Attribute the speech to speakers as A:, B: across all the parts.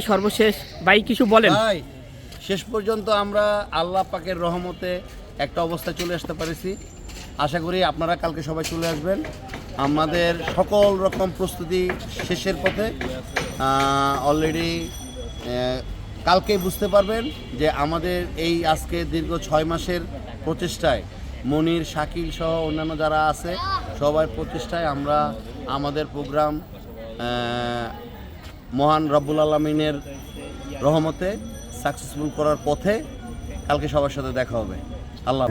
A: ভাই, সর্বশেষ। ভাই, কিছু বলেন।
B: ভাই, শেষ পর্যন্ত আমরা আল্লাহ পাকের রহমতে একটা অবস্থা চলে আসতে পারেছি। আশা করি আপনারা কালকে সবাই চলে আসবেন। আমাদের সকল রকম প্রস্তুতি শেষের পথে অলরেডি কালকেই বুঝতে পারবেন যে আমাদের এই আজকে দীর্ঘ ছয় মাসের প্রচেষ্টায় মনির, শাকিল সহ অন্যান্য যারা আছে সবার প্রচেষ্টায় আমরা আমাদের প্রোগ্রাম মহান রব্বুল আলমিনের রহমতে সাকসেসফুল করার পথে কালকে সবার সাথে দেখা হবে। আল্লাহ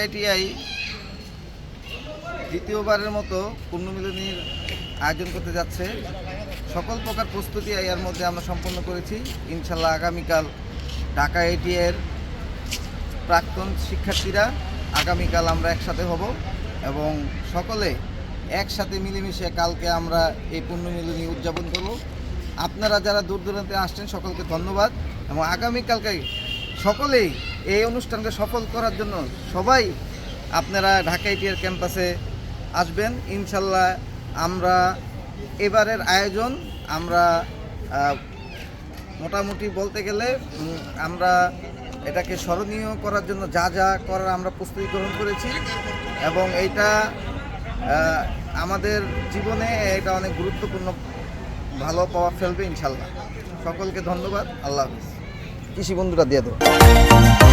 C: ঢাকা এটিআই দ্বিতীয়বারের মতো পূর্ণমিলনীর আয়োজন করতে যাচ্ছে। সকল প্রকার প্রস্তুতি এর মধ্যে আমরা সম্পন্ন করেছি। ইনশাল্লাহ আগামীকাল ঢাকা এটিআইয়ের প্রাক্তন শিক্ষার্থীরা আগামীকাল আমরা একসাথে হব এবং সকলে একসাথে মিলেমিশে কালকে আমরা এই পূর্ণমিলনী উদযাপন করব। আপনারা যারা দূর দূরান্তে আসছেন, সকলকে ধন্যবাদ এবং আগামীকালকে সকলেই এই অনুষ্ঠানকে সফল করার জন্য সবাই আপনারা ঢাকা এটিআর ক্যাম্পাসে আসবেন। ইনশাল্লাহ আমরা এবারের আয়োজন, আমরা মোটামুটি বলতে গেলে আমরা এটাকে স্মরণীয় করার জন্য যা যা করার আমরা প্রস্তুতি গ্রহণ করেছি এবং এইটা আমাদের জীবনে এটা অনেক গুরুত্বপূর্ণ, ভালো প্রভাব ফেলবে ইনশাল্লাহ। সকলকে ধন্যবাদ। আল্লাহ হাফিজ। কৃষি বন্ধুরা দিয়ে দেবো।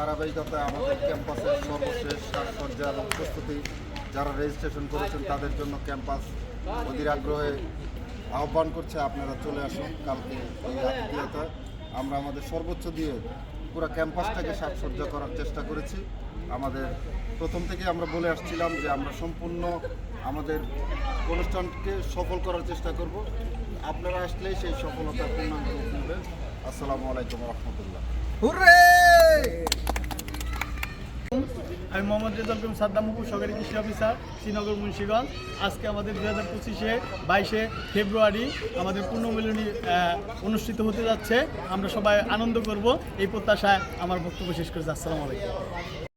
D: ধারাবাহিকতায় আমাদের ক্যাম্পাসের সর্বশেষ সাজসজ্জা এবং প্রস্তুতি যারা রেজিস্ট্রেশন করেছেন তাদের জন্য ক্যাম্পাস অধীর আগ্রহে আহ্বান করছে, আপনারা চলে আসুন কালকে এই আতিথিয়তায়। আমরা আমাদের সর্বোচ্চ দিয়ে পুরো ক্যাম্পাসটাকে সাজসজ্জা করার চেষ্টা করেছি। আমাদের প্রথম থেকে আমরা বলে আসছিলাম যে আমরা সম্পূর্ণ আমাদের অনুষ্ঠানকে সফল করার চেষ্টা করব। আপনারা আসলেই সেই সফলতা পূর্ণাঙ্গ আসসালামু আলাইকুম রহমতুল্লাহ।
E: আমি মোহাম্মদ রেজাল করিম সাদ্দামপুর সরকারি কৃষি অফিসার, শ্রীনগর মুন্সিগঞ্জ। আজকে আমাদের দু হাজার পঁচিশে বাইশে ফেব্রুয়ারি আমাদের পূর্ণমিলনী অনুষ্ঠিত হতে যাচ্ছে। আমরা সবাই আনন্দ করব। এই প্রত্যাশায় আমার বক্তব্য শেষ করেছি। আসসালামু আলাইকুম।